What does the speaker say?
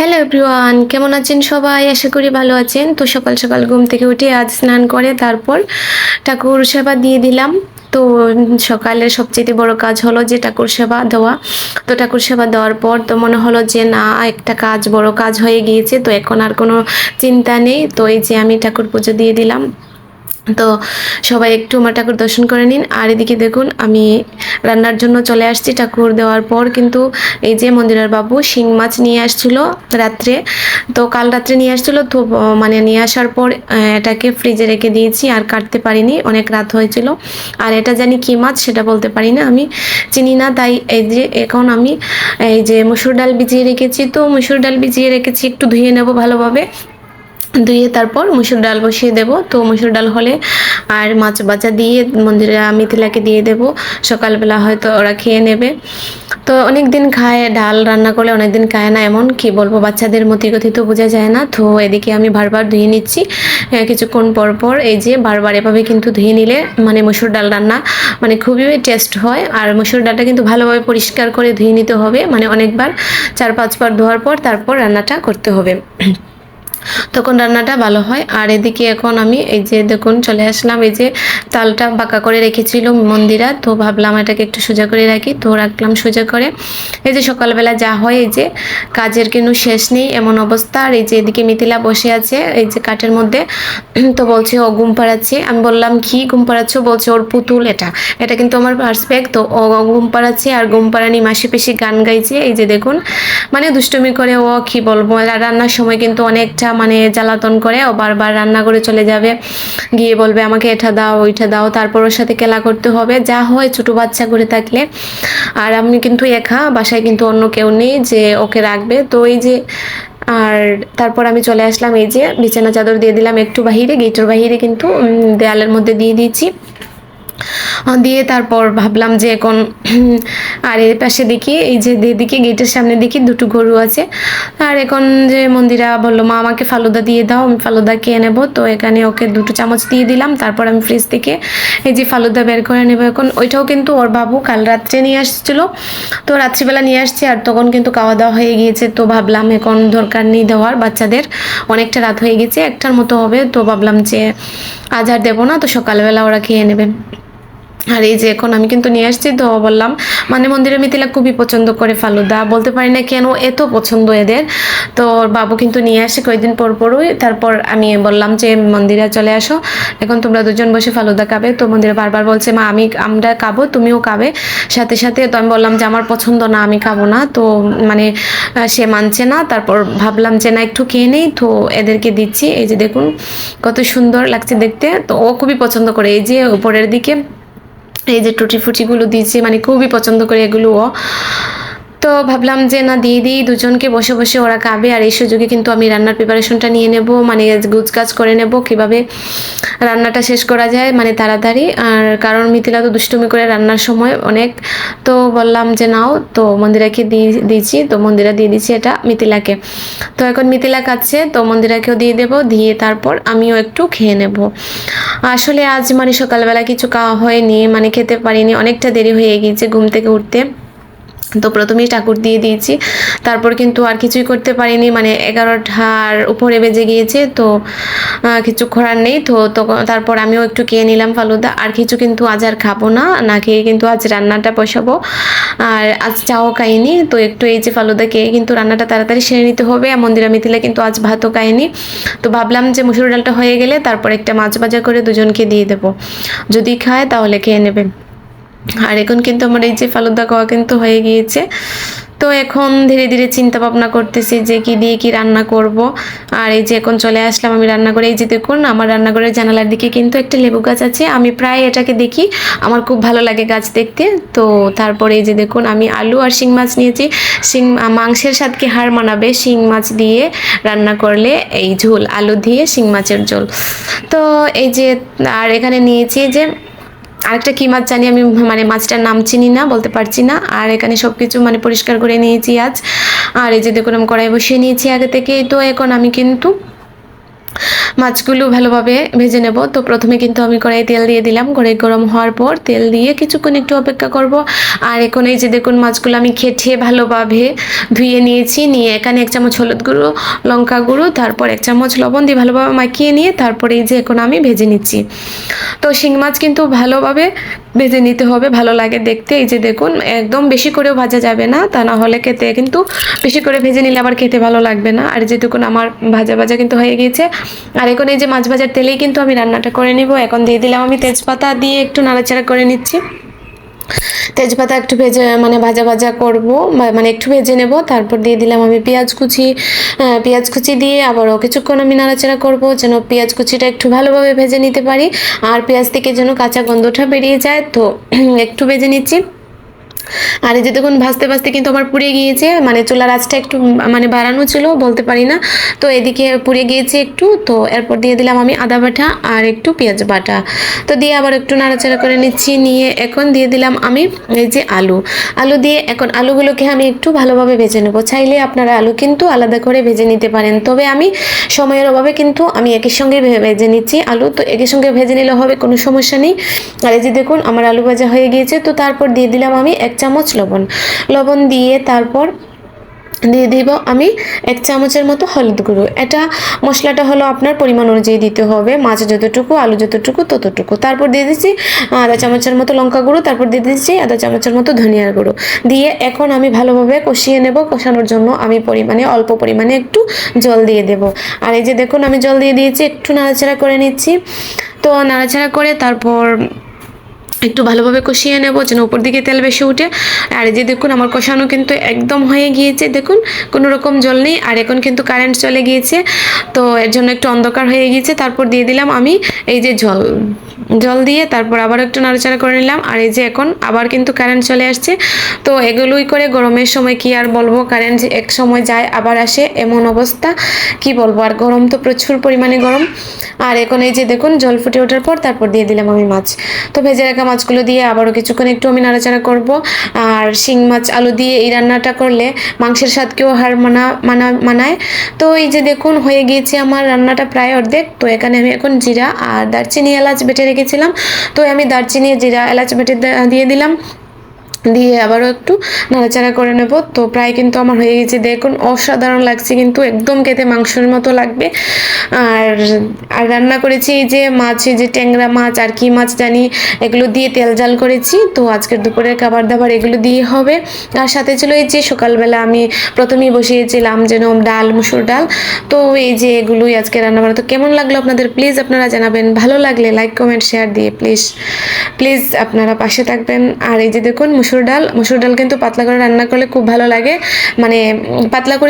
Hello everyone কেমন আছেন সবাই? আশা করি ভালো আছেন। তো সকাল সকাল ঘুম থেকে উঠে আজ স্নান করে, তারপর ঠাকুর সেবা দিয়ে দিলাম। তো সকালে সবচেয়ে বড় কাজ হলো যে ঠাকুর সেবা দেওয়া। তো ঠাকুর সেবা দেওয়ার পর তো মনে হলো যে, না, একটা কাজ বড় কাজ হয়ে গিয়েছে। তো এখন আর কোনো চিন্তা নেই। তো এই যে আমি ঠাকুর পুজো দিয়ে দিলাম। তো সবাই একটু আমার ঠাকুর দর্শন করে নিন। আর এদিকে দেখুন, আমি রান্নার জন্য চলে আসছি ঠাকুর দেওয়ার পর, কিন্তু এই যে মন্দিরের বাবু, শিং মাছ নিয়ে আসছিল রাত্রে। তো কাল রাত্রে নিয়ে আসছিল, তো মানে নিয়ে আসার পর এটাকে ফ্রিজে রেখে দিয়েছি, আর কাটতে পারিনি, অনেক রাত হয়েছিল। আর এটা জানি কি মাছ, সেটা বলতে পারি না আমি, চিনি না, তাই এই যে এখন আমি এই যে মুসুর ডাল ভিজিয়ে রেখেছি। তো মুসুর ডাল ভিজিয়ে রেখেছি, একটু ধুয়ে নেব ভালোভাবে। ধুয়ে তারপর মুসুর ডাল বসিয়ে দেব। তো মুসুর ডাল হলে আর মাছ বাজা দিয়ে মন্দিরে মিথিলাকে দিয়ে দেব। সকালবেলা হয়তো ওরা খেয়ে নেবে। তো অনেক দিন খায়, ডাল রান্না করলে অনেক দিন খায় না। এমন কি বলব, বাচ্চাদের মতিগতি তো বোঝা যায় না। তো এদিকে আমি বারবার ধুয়ে নিচ্ছি। কিছুক্ষণ পর পর এই যে বারবার এভাবে কিন্তু ধুয়ে নিলে মানে মুসুর ডাল রান্না মানে খুবই টেস্ট হয়। আর মুসুর ডালটা কিন্তু ভালোভাবে পরিষ্কার করে ধুয়ে নিতে হবে। মানে অনেকবার চার পাঁচবার ধোয়ার পর তারপর রান্নাটা করতে হবে। তখন রান্নাটা ভালো হয়। আর এদিকে এখন আমি এই যে দেখুন চলে আসলাম, এই যে তালটা বাঁকা করে রেখেছিল মন্দিরা। তো ভাবলাম এটাকে একটু সোজা করে রাখি। তো রাখলাম সোজা করে। এই যে সকালবেলা যা হয়, এই যে কাজের কিন্তু শেষ নেই, এমন অবস্থা। আর এই যে এদিকে মিথিলা বসে আছে, এই যে কাঠের মধ্যে। তো বলছে, ও ঘুম পাড়াচ্ছে। আমি বললাম, কি ঘুম পাড়াচ্ছ? বলছে, ওর পুতুল এটা। এটা কিন্তু আমার পার্সপেক্ট তো ও ঘুম পাড়াচ্ছে আর ঘুম পাড়ানি মাসে পেশি গান গাইছে। এই যে দেখুন মানে দুষ্টুমি করে ও কি বলব? রান্নার সময় কিন্তু অনেকটা মানে জ্বালাতন করে ও বারবার রান্না করে চলে যাবে। গিয়ে বলবে, আমাকে এটা দাও, ওইটা দাও। তারপর ওর সাথে খেলা করতে হবে। যা হয় ছোটো বাচ্চা করে থাকলে। আর আমি কিন্তু একা, বাসায় কিন্তু অন্য কেউ নেই যে ওকে রাখবে। তো এই যে, আর তারপর আমি চলে আসলাম এই যে বিছানা চাদর দিয়ে দিলাম একটু বাহিরে, গেটের বাহিরে কিন্তু দেয়ালের মধ্যে দিয়ে দিয়েছি। দিয়ে তারপর ভাবলাম যে এখন আর এর পাশে দেখি, এই যে দিকে গেটের সামনে দেখি দুটো গরু আছে। আর এখন যে মন্দিরা বলল, মা, আমাকে ফালুদা দিয়ে দাও, আমি ফালুদা খেয়ে নেব। তো এখানে ওকে দুটো চামচ দিয়ে দিলাম। তারপর আমি ফ্রিজ থেকে এই যে ফালুদা বের করে নেব এখন। ওইটাও কিন্তু ওর বাবু কাল রাত্রে নিয়ে আসছিল। তো রাত্রিবেলা নিয়ে আসছে আর তখন কিন্তু খাওয়া দাওয়া হয়ে গিয়েছে। তো ভাবলাম এখন দরকার নেই দেওয়ার, বাচ্চাদের অনেকটা রাত হয়ে গেছে, একটার মতো হবে। তো ভাবলাম যে আজ আর দেবো না, তো সকালবেলা ওরা খেয়ে নেবে। আর এই যে এখন আমি কিন্তু নিয়ে আসছি তো বললাম। মানে মন্দিরে মিথিলা খুবই পছন্দ করে ফালুদা। বলতে পারি না কেন এত পছন্দ এদের। তো বাবু কিন্তু নিয়ে আসে কয়েকদিন পর পরই। তারপর আমি বললাম যে, মন্দিরে চলে আসো। এখন তোমরা দুজন বসে ফালুদা খাবে। তো মন্দিরে বারবার বলছে, মা, আমি আমরা খাব, তুমিও খাবে। সাথে সাথে তো আমি বললাম যে, আমার পছন্দ না, আমি খাব না। তো মানে সে মানছে না। তারপর ভাবলাম যে, না, একটু খেয়ে নেই। তো এদেরকে দিচ্ছি। এই যে দেখুন, কত সুন্দর লাগছে দেখতে। তো ও খুবই পছন্দ করে। এই যে উপরের দিকে এই যে টুটি ফুটিগুলো দিয়েছি মানে খুবই পছন্দ করে এগুলো ও তো ভাবলাম যে, না, দিয়ে দিই, দুজনকে বসে বসে ওরা খাবে আর এই সুযোগে কিন্তু আমি রান্নার প্রিপারেশনটা নিয়ে নেব মানে গুজকাজ করে নেব, কীভাবে রান্নাটা শেষ করা যায় মানে তাড়াতাড়ি। আর কারণ মিথিলা তো দুষ্টুমি করে রান্নার সময় অনেক, তো বললাম যে, নাও। তো মন্দিরাকে দিয়ে, দিয়েছি, তো মন্দিরা দিয়ে দিচ্ছি এটা মিথিলাকে। তো এখন মিথিলা খাচ্ছে, তো মন্দিরাকেও দিয়ে দেবো, দিয়ে তারপর আমিও একটু খেয়ে নেব। আসলে আজ মানে সকালবেলা কিছু খাওয়া হয়নি মানে খেতে পারিনি, অনেকটা দেরি হয়ে গিয়েছে ঘুম থেকে উঠতে। তো প্রথমেই ঠাকুর দিয়ে দিয়েছি। তারপর কিন্তু আর কিছুই করতে পারিনি মানে এগারোটার উপরে বেজে গিয়েছে, তো কিছু করার নেই। তো তারপর আমিও একটু খেয়ে নিলাম ফালুদা। আর কিছু কিন্তু আজ আর খাব না না খেয়ে কিন্তু আজ রান্নাটা বসাবো। আর আজ চাও খাইনি, তো একটু এই যে ফালুদা খেয়ে কিন্তু রান্নাটা তাড়াতাড়ি সেরে নিতে হবে। আর মন্দিরা মিথিলা কিন্তু আজ ভাতও খাইনি। তো ভাবলাম যে মুসুর ডালটা হয়ে গেলে তারপর একটা মাছ ভাজা করে দুজনকে দিয়ে দেবো। যদি খায় তাহলে খেয়ে নেবে। আর এখন কিন্তু আমার এই যে ফালুদা খাওয়া কিন্তু হয়ে গিয়েছে। তো এখন ধীরে ধীরে চিন্তা ভাবনা করতেছি যে কি দিয়ে কি রান্না করব। আর এই যে এখন চলে আসলাম আমি রান্না করে এই যে দেখুন আমার রান্নাঘরের জানালার দিকে কিন্তু একটা লেবু গাছ আছে। আমি প্রায় এটাকে দেখি, আমার খুব ভালো লাগে গাছ দেখতে। তো তারপরে এই যে দেখুন, আমি আলু আর শিং মাছ নিয়েছি। শিং, মাংসের সাথে হার মানাবে শিং মাছ দিয়ে রান্না করলে এই ঝোল, আলু দিয়ে শিং মাছের ঝোল। তো এই যে, আর এখানে নিয়েছি যে আরেকটা কি মাছ জানি আমি মানে মাছটার নাম চিনি না, বলতে পারছি না। আর এখানে সব কিছু মানে পরিষ্কার করে নিয়েছি আজ। আর এই যে দেখুন, আমি কড়াই বসিয়ে নিয়েছি আগে থেকে তো এখন আমি কিন্তু মাছগুলো ভালোভাবে ভেজে নেব। তো প্রথমে কিন্তু আমি কড়াই তেল দিয়ে দিলাম। কড়াই গরম হওয়ার পর তেল দিয়ে কিছুক্ষণ একটু অপেক্ষা করব। আর এখন এই যে দেখুন মাছগুলো আমি খেটে ভালোভাবে ধুয়ে নিয়েছি। নিয়ে এখানে এক চামচ হলুদ গুঁড়ো, লঙ্কা গুঁড়ো, তারপর এক চামচ লবণ দিয়ে ভালোভাবে মাখিয়ে নিয়ে তারপরে এই যে এখন আমি ভেজে নিচ্ছি। তো শিং মাছ কিন্তু ভালোভাবে ভেজে নিতে হবে, ভালো লাগে দেখতে। এই যে দেখুন একদম বেশি করেও ভাজা যাবে না, তা না হলে খেতে কিন্তু বেশি করে ভেজে নিলে আবার খেতে ভালো লাগবে না। আর যে দেখুন আমার ভাজা ভাজা কিন্তু হয়ে গিয়েছে। আর এখন এই যে মাছ ভাজার তেলেই কিন্তু আমি রান্নাটা করে নিব। এখন দিয়ে দিলাম আমি তেজপাতা দিয়ে একটু নাড়াচাড়া করে নিচ্ছি। তেজপাতা একটু ভেজে মানে ভাজা ভাজা করব মানে একটু ভেজে নেব। তারপর দিয়ে দিলাম আমি পেঁয়াজ কুচি। পেঁয়াজ কুচি দিয়ে আবারও কিছুক্ষণ আমি নাড়াচাড়া করব, যেন পেঁয়াজ কুচিটা একটু ভালোভাবে ভেজে নিতে পারি। আর পেঁয়াজ থেকে যেন কাঁচা গন্ধটা বেরিয়ে যায়, তো একটু ভেজে নিচ্ছি। আর এই যে দেখুন ভাজতে ভাজতে কিন্তু আমার পুড়ে গিয়েছে মানে চুলার আঁচটা একটু মানে বাড়ানো ছিল, বলতে পারি না। তো এদিকে পুড়ে গিয়েছে একটু, তো এরপর দিয়ে দিলাম আমি আদা বাটা আর একটু পেঁয়াজ বাটা। তো দিয়ে আবার একটু নাড়াচাড়া করে নিচ্ছি, নিয়ে এখন দিয়ে দিলাম আমি এই যে আলু। আলু দিয়ে এখন আলুগুলোকে আমি একটু ভালোভাবে ভেজে নেব। চাইলে আপনারা আলু কিন্তু আলাদা করে ভেজে নিতে পারেন, তবে আমি সময়ের অভাবে কিন্তু আমি একই সঙ্গে ভেজে নিচ্ছি আলু। তো একই সঙ্গে ভেজে নিলে হবে, কোনো সমস্যা নেই। আর এই যে দেখুন, আমার আলু ভাজা হয়ে গিয়েছে, তো তারপর দিয়ে দিলাম আমি এক চামচ লবণ। লবণ দিয়ে তারপর দিয়ে দিব আমি এক চামচের মতো হলুদ গুঁড়ো। এটা মশলাটা হলো আপনার পরিমাণ অনুযায়ী দিতে হবে। মাছ যতটুকু, আলু যতটুকু, ততটুকু। তারপর দিয়ে দিচ্ছি আধা চামচের মতো লঙ্কা গুঁড়ো। তারপর দিয়ে দিচ্ছি আধা চামচের মতো ধনিয়ার গুঁড়ো। দিয়ে এখন আমি ভালোভাবে কষিয়ে নেব। কষানোর জন্য আমি পরিমাণে, অল্প পরিমাণে একটু জল দিয়ে দেব। আর এই যে দেখুন, আমি জল দিয়ে দিয়েছি, একটু নাড়াচাড়া করে নিচ্ছি। তো নাড়াচাড়া করে তারপর একটু ভালোভাবে কষিয়ে নেব যেন উপর দিকে তেল বেশি উঠে। আর এই যে দেখুন, আমার কষানো কিন্তু একদম হয়ে গিয়েছে। দেখুন, কোনো রকম জল নেই। আর এখন কিন্তু কারেন্ট চলে গিয়েছে। তো এর জন্য একটু অন্ধকার হয়ে গিয়েছে। তারপর দিয়ে দিলাম আমি এই যে জল। জল দিয়ে তারপর আবার একটু নাড়াচাড়া করে নিলাম। আর এই যে এখন আবার কিন্তু কারেন্ট চলে আসছে। তো এগুলোই করে গরমের সময় কি আর বলব? কারেন্ট এক সময় যায়, আবার আসে। এমন অবস্থা। কি বলব? আর গরম তো প্রচুর পরিমাণে গরম। আর এখন এই যে দেখুন, জল ফুটে ওঠার পর তারপর দিয়ে দিলাম আমি মাছ। তো ভেজে রাখা মাছগুলো দিয়ে আবারও কিছুক্ষণ একটু আমি নাড়াচাড়া করব। আর শিং মাছ, আলু দিয়ে এই রান্নাটা করলে মাংসের স্বাদকেও হার মানা মানা, মানায়। তো এই যে দেখুন, হয়ে গিয়েছে আমার রান্নাটা প্রায় অর্ধেক। তো এখানে আমি এখন জিরা আর দারচিনি এলাচ বেটে রেখেছিলাম তো আমি দারচিনি জিরা এলাচ বেটে দিয়ে দিলাম। দিয়ে আবারও একটু নাড়াচাড়া করে নেব। তো প্রায় কিন্তু আমার হয়ে গেছে। দেখুন, অসাধারণ লাগছে কিন্তু, একদম খেতে মাংসের মতো লাগবে। আর আর রান্না করেছি এই যে মাছ, এই যে ট্যাংরা মাছ আর কি মাছ জানি, এগুলো দিয়ে তেল জাল করেছি। তো আজকের দুপুরের খাবার দাবার এগুলো দিয়ে হবে। আর সাথে ছিল এই যে সকালবেলা আমি প্রথমেই বসিয়েছিলাম যেন ডাল, মুসুর ডাল। তো এই যে এগুলোই আজকে রান্না করা তো কেমন লাগল আপনাদের? প্লিজ আপনারা জানাবেন। ভালো লাগলে লাইক, কমেন্ট, শেয়ার দিয়ে প্লিজ প্লিজ আপনারা পাশে থাকবেন। আর এই যে দেখুন মুসুর ডাল। মুসুর ডাল কিন্তু পাতলা করে রান্না করলে খুব ভালো লাগে। মানে পাতলা করে